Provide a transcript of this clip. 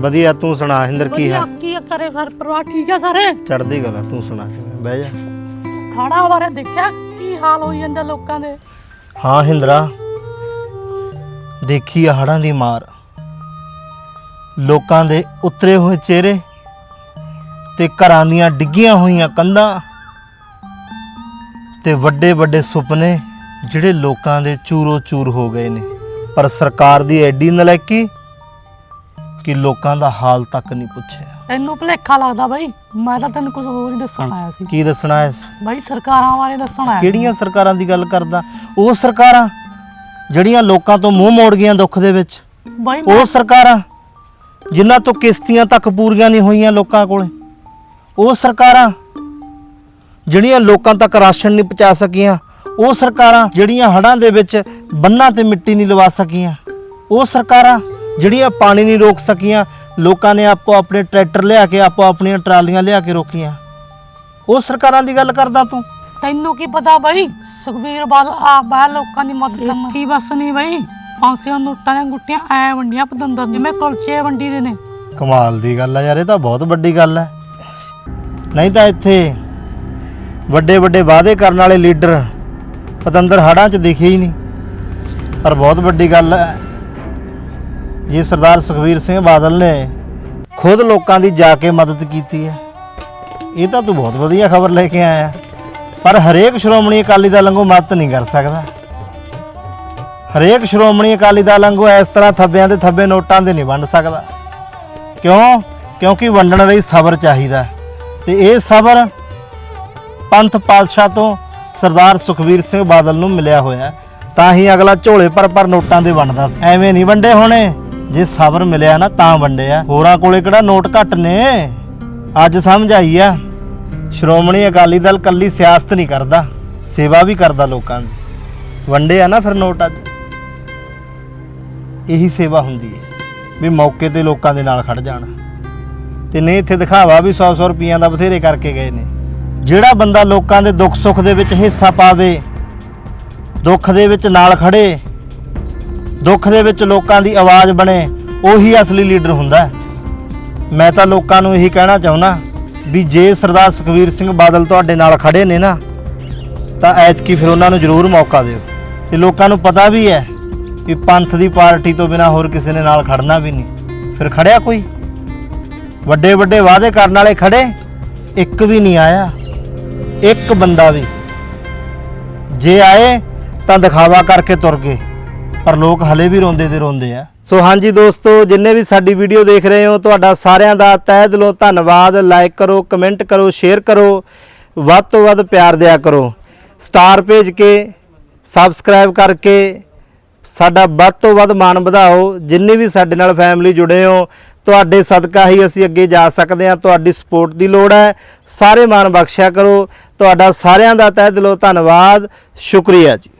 ਵਧੀਆ ਤੂੰ ਸੁਣਾ ਹਿੰਦਰ ਕੀ ਹੈ? ਕੀ ਆ ਕਰੇ ਘਰ ਪਰਿਵਾਰ ਠੀਕ ਆ ਸਾਰੇ? ਚੜਦੀ ਗੱਲ ਆ, ਤੂੰ ਸੁਣਾ ਕਿਵੇਂ ਬਹਿ ਜਾ। ਖਾੜਾ ਬਾਰੇ ਦੇਖਿਆ ਕੀ ਹਾਲ ਹੋਈ ਜਾਂਦਾ ਲੋਕਾਂ ਦੇ? ਹਾਂ ਹਿੰਦਰਾ ਦੇਖੀ ਆ ਹੜਾਂ ਦੀ ਮਾਰ। ਲੋਕਾਂ ਦੇ ਉਤਰੇ ਹੋਏ ਚਿਹਰੇ ਤੇ ਘਰਾਂ ਦੀਆਂ ਡਿੱਗੀਆਂ ਹੋਈਆਂ ਕੰਧਾਂ ਤੇ ਵੱਡੇ ਵੱਡੇ ਸੁਪਨੇ ਜਿਹੜੇ ਲੋਕਾਂ ਦੇ ਚੂਰੋ ਚੂਰ ਹੋ ਗਏ ਨੇ। ਪਰ ਸਰਕਾਰ ਦੀ ਐਡੀ ਨਲਾਇਕੀ ਕਿ ਲੋਕਾਂ ਦਾ ਹਾਲ ਤੱਕ ਨਹੀਂ ਪੁੱਛਿਆ। ਤੈਨੂੰ ਭੁਲੇਖਾ ਲੱਗਦਾ ਬਾਈ ਮੈਂ ਤਾਂ ਤੈਨੂੰ ਕੁਝ ਹੋਰ ਹੀ ਦੱਸਣ ਆਇਆ ਸੀ। ਕੀ ਦੱਸਣਾ ਹੈ ਬਾਈ ਸਰਕਾਰਾਂ ਬਾਰੇ ਦੱਸਣ ਆਇਆ। ਕਿਹੜੀਆਂ ਸਰਕਾਰਾਂ ਦੀ ਗੱਲ ਕਰਦਾ? ਉਹ ਸਰਕਾਰਾਂ ਜਿਹੜੀਆਂ ਲੋਕਾਂ ਤੋਂ ਮੂੰਹ ਮੋੜ ਗਈਆਂ ਦੁੱਖ ਦੇ ਵਿੱਚ। ਬਾਈ ਉਹ ਸਰਕਾਰਾਂ ਜਿਨ੍ਹਾਂ ਤੋਂ ਕਿਸ਼ਤੀਆਂ ਤੱਕ ਪੂਰੀਆਂ ਨਹੀਂ ਹੋਈਆਂ ਲੋਕਾਂ ਕੋਲੇ। ਉਹ ਸਰਕਾਰਾਂ ਜਿਹੜੀਆਂ ਲੋਕਾਂ ਤੱਕ ਰਾਸ਼ਨ ਨਹੀਂ ਪਹੁੰਚਾ ਸਕੀਆਂ। ਉਹ ਸਰਕਾਰਾਂ ਜਿਹੜੀਆਂ ਹੜ੍ਹਾਂ ਦੇ ਵਿੱਚ ਬੰਨਾਂ ਤੇ ਮਿੱਟੀ ਨਹੀਂ ਲਵਾ ਸਕੀਆਂ। ਉਹ ਸਰਕਾਰਾਂ ਜਿਹੜੀਆਂ ਪਾਣੀ ਨਹੀਂ ਰੋਕ ਸਕੀਆਂ ਲੋਕਾਂ ਨੇ ਆਪਕੋ ਆਪਣੇ ਟਰੈਕਟਰ ਲਿਆ ਕੇ ਆਪੋ ਆਪਣੀਆਂ ਟਰਾਲੀਆਂ ਲਿਆ ਕੇ ਰੋਕੀਆਂ। ਉਹ ਸਰਕਾਰਾਂ ਦੀ ਗੱਲ ਕਰਦਾ ਤੂੰ? ਤੈਨੂੰ ਕੀ ਪਤਾ ਬਾਈ? ਸੁਖਵੀਰ ਬਾਦਲ ਆ ਬਾ ਲੋਕਾਂ ਦੀ ਮਦਦ ਕਰਨ। ਕੀ ਬਸ ਨਹੀਂ ਬਾਈ। ਫਾਂਸੀਆਂ ਨੋਟਾਂ ਦੀਆਂ ਗੁੱਟੀਆਂ ਐ ਵੰਡੀਆਂ ਪਤੰਦਰ ਜਿਵੇਂ ਕੁਲਚੇ ਵੰਡੀ ਦੇ ਨੇ। ਕਮਾਲ ਦੀ ਗੱਲ ਆ ਯਾਰ ਇਹ ਤਾਂ ਬਹੁਤ ਵੱਡੀ ਗੱਲ ਹੈ ਨਹੀਂ ਤਾਂ ਇੱਥੇ ਵੱਡੇ ਵੱਡੇ ਵਾਅਦੇ ਕਰਨ ਵਾਲੇ ਲੀਡਰ ਪਤੰਦਰ ਹੜਾਂ 'ਚ ਦਿਖੇ ਹੀ ਨਹੀਂ। ਪਰ ਬਹੁਤ ਵੱਡੀ ਗੱਲ ਹੈ ਜੀ, ਸਰਦਾਰ ਸੁਖਵੀਰ ਸਿੰਘ ਬਾਦਲ ਨੇ ਖੁਦ ਲੋਕਾਂ ਦੀ ਜਾ ਕੇ ਮਦਦ ਕੀਤੀ ਹੈ। ਇਹ ਤਾਂ ਤੂੰ ਬਹੁਤ ਵਧੀਆ ਖਬਰ ਲੈ ਕੇ ਆਇਆ। ਪਰ ਹਰੇਕ ਸ਼੍ਰੋਮਣੀ ਅਕਾਲੀ ਦਲ ਵਾਂਗੂ ਮਦਦ ਨਹੀਂ ਕਰ ਸਕਦਾ। ਹਰੇਕ ਸ਼੍ਰੋਮਣੀ ਅਕਾਲੀ ਦਲ ਵਾਂਗੂ ਇਸ ਤਰ੍ਹਾਂ ਥੱਬਿਆਂ ਦੇ ਥੱਬੇ ਨੋਟਾਂ ਦੇ ਨਹੀਂ ਵੰਡ ਸਕਦਾ। ਕਿਉਂ? ਕਿਉਂਕਿ ਵੰਡਣ ਲਈ ਸਬਰ ਚਾਹੀਦਾ ਹੈ। ਤੇ ਇਹ ਸਬਰ ਪੰਥ ਪਾਤਸ਼ਾਹ ਤੋਂ ਸਰਦਾਰ ਸੁਖਵੀਰ ਸਿੰਘ ਬਾਦਲ ਨੂੰ ਮਿਲਿਆ ਹੋਇਆ ਤਾਂ ਹੀ ਅਗਲਾ ਝੋਲੇ ਪਰ ਪਰ ਨੋਟਾਂ ਦੇ ਵੰਡਦਾ ਐਵੇਂ ਨਹੀਂ ਵੰਡੇ ਹੋਣੇ। ਜੇ ਸਬਰ ਮਿਲਿਆ ਨਾ ਤਾਂ ਵੰਡਿਆ। ਹੋਰਾਂ ਕੋਲੇ ਕਿਹੜਾ ਨੋਟ ਘੱਟ ਨੇ? ਅੱਜ ਸਮਝ ਆਈ ਆ। ਸ਼੍ਰੋਮਣੀ ਅਕਾਲੀ ਦਲ ਕੱਲੀ ਸਿਆਸਤ ਨਹੀਂ ਕਰਦਾ, ਸੇਵਾ ਵੀ ਕਰਦਾ ਲੋਕਾਂ ਦੀ। ਵੰਡਿਆ ਨਾ ਫਿਰ ਨੋਟ ਅੱਜ। ਇਹੀ ਸੇਵਾ ਹੁੰਦੀ ਹੈ ਵੀ ਮੌਕੇ ਤੇ ਲੋਕਾਂ ਦੇ ਨਾਲ ਖੜ ਜਾਣਾ। ਤੇ ਨਹੀਂ, ਇੱਥੇ ਦਿਖਾਵਾ ਵੀ 100-100 ਰੁਪਈਆਂ ਦਾ ਬਥੇਰੇ ਕਰਕੇ ਗਏ ਨੇ। ਜਿਹੜਾ ਬੰਦਾ ਲੋਕਾਂ ਦੇ ਦੁੱਖ ਸੁੱਖ ਦੇ ਵਿੱਚ ਹਿੱਸਾ ਪਾਵੇ, ਦੁੱਖ ਦੇ ਵਿੱਚ ਨਾਲ ਖੜੇ ਦੁੱਖ ਦੇ ਵਿੱਚ ਲੋਕਾਂ ਦੀ ਆਵਾਜ਼ ਬਣੇ, ਉਹੀ ਅਸਲੀ ਲੀਡਰ ਹੁੰਦਾ ਹੈ। ਮੈਂ ਤਾਂ ਲੋਕਾਂ ਨੂੰ ਇਹੀ ਕਹਿਣਾ ਚਾਹੁੰਦਾ ਵੀ ਜੇ ਸਰਦਾਰ ਸੁਖਵੀਰ ਸਿੰਘ ਬਾਦਲ ਤੁਹਾਡੇ ਨਾਲ ਖੜੇ ਨੇ ਨਾ, ਤਾਂ ਐਤਕੀ ਫਿਰ ਉਹਨਾਂ ਨੂੰ ਜ਼ਰੂਰ ਮੌਕਾ ਦਿਓ। ਤੇ ਲੋਕਾਂ ਨੂੰ ਪਤਾ ਵੀ ਹੈ ਕਿ ਪੰਥ ਦੀ ਪਾਰਟੀ ਤੋਂ ਬਿਨਾ ਹੋਰ ਕਿਸੇ ਨੇ ਨਾਲ ਖੜਨਾ ਵੀ ਨਹੀਂ। ਫਿਰ ਖੜਿਆ ਕੋਈ? ਵੱਡੇ ਵੱਡੇ ਵਾਅਦੇ ਕਰਨ ਵਾਲੇ ਖੜੇ, ਇੱਕ ਵੀ ਨਹੀਂ ਆਇਆ। ਇੱਕ ਬੰਦਾ ਵੀ। ਜੇ ਆਏ ਤਾਂ ਦਿਖਾਵਾ ਕਰਕੇ ਤੁਰ ਗਏ। ਪਰ ਲੋਕ ਹਲੇ ਵੀ ਰੋਂਦੇ ਤੇ ਰੋਂਦੇ ਆ। ਸੋ ਹਾਂਜੀ ਦੋਸਤੋ, ਜਿੰਨੇ ਵੀ ਸਾਡੀ ਵੀਡੀਓ ਦੇਖ ਰਹੇ ਹੋ, ਤੁਹਾਡਾ ਸਾਰਿਆਂ ਦਾ ਤਹਿ ਦਿਲੋਂ ਧੰਨਵਾਦ। ਲਾਈਕ ਕਰੋ ਕਮੈਂਟ ਕਰੋ ਸ਼ੇਅਰ ਕਰੋ। ਵੱਧ ਤੋਂ ਵੱਧ ਪਿਆਰ ਦਿਆ ਕਰੋ। ਸਟਾਰ ਭੇਜ ਕੇ ਸਬਸਕ੍ਰਾਈਬ ਕਰਕੇ ਸਾਡਾ ਵੱਧ ਤੋਂ ਵੱਧ ਮਾਣ ਵਧਾਓ। ਜਿੰਨੇ ਵੀ ਸਾਡੇ ਨਾਲ ਫੈਮਿਲੀ ਜੁੜੇ ਹੋ, ਤੁਹਾਡੇ ਸਦਕਾ ਹੀ ਅਸੀਂ ਅੱਗੇ ਜਾ ਸਕਦੇ ਹਾਂ। ਤੁਹਾਡੀ ਸਪੋਰਟ ਦੀ ਲੋੜ ਹੈ। ਸਾਰੇ ਮਾਣ ਬਖਸ਼ਿਆ ਕਰੋ। ਤੁਹਾਡਾ ਸਾਰਿਆਂ ਦਾ ਤਹਿ ਦਿਲੋਂ ਧੰਨਵਾਦ। ਸ਼ੁਕਰੀਆ ਜੀ।